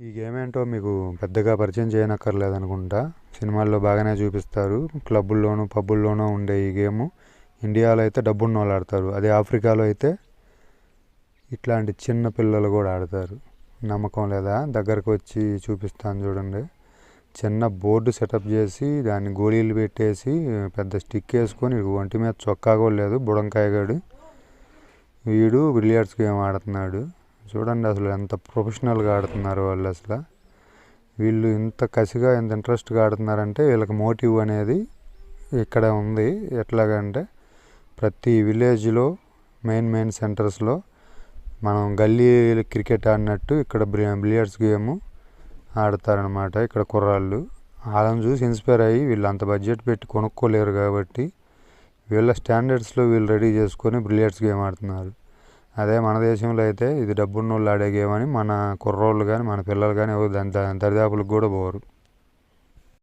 ఈ గేమ్ ఏంటో మీకు పెద్దగా పరిచయం చేయనక్కర్లేదు అనుకుంటా సినిమాల్లో బాగానే చూపిస్తారు. క్లబ్బుల్లోనూ పబ్బుల్లోనూ ఉండే ఈ గేమ్. ఇండియాలో అయితే డబ్బున్న వాళ్ళు ఆడతారు. అదే ఆఫ్రికాలో అయితే ఇట్లాంటి చిన్న పిల్లలు కూడా ఆడతారు. నమ్మకం లేదా? దగ్గరకు వచ్చి చూపిస్తాను చూడండి. చిన్న బోర్డు సెటప్ చేసి దాన్ని గోళీలు పెట్టేసి పెద్ద స్టిక్ వేసుకొని ఒంటి మీద చొక్కా కూడా లేదు బుడంకాయగాడు. వీడు బిలియర్డ్స్ గేమ్ ఆడుతున్నాడు. చూడండి అసలు ఎంత ప్రొఫెషనల్గా ఆడుతున్నారు వాళ్ళు అసలు. వీళ్ళు ఇంత కసిగా ఇంత ఇంట్రెస్ట్గా ఆడుతున్నారంటే వీళ్ళకి మోటివ్ అనేది ఇక్కడ ఉంది. ఎట్లాగంటే ప్రతి విలేజ్లో మెయిన్ మెయిన్ సెంటర్స్లో మనం గల్లీ క్రికెట్ ఆడినట్టు ఇక్కడ బిలియర్డ్స్ గేమ్ ఆడతారనమాట ఇక్కడ కుర్రాళ్ళు. వాళ్ళని చూసి ఇన్స్పైర్ అయ్యి వీళ్ళు అంత బడ్జెట్ పెట్టి కొనుక్కోలేరు కాబట్టి వీళ్ళ స్టాండర్డ్స్లో వీళ్ళు రెడీ చేసుకొని బిలియర్డ్స్ గేమ్ ఆడుతున్నారు. అదే మన దేశంలో అయితే ఇది డబ్బున్నోళ్ళు ఆడే గేమ్ అని మన కుర్రోళ్ళు కానీ మన పిల్లలు కానీ ఎవరు దాని దరిదాపులకు కూడా పోరు.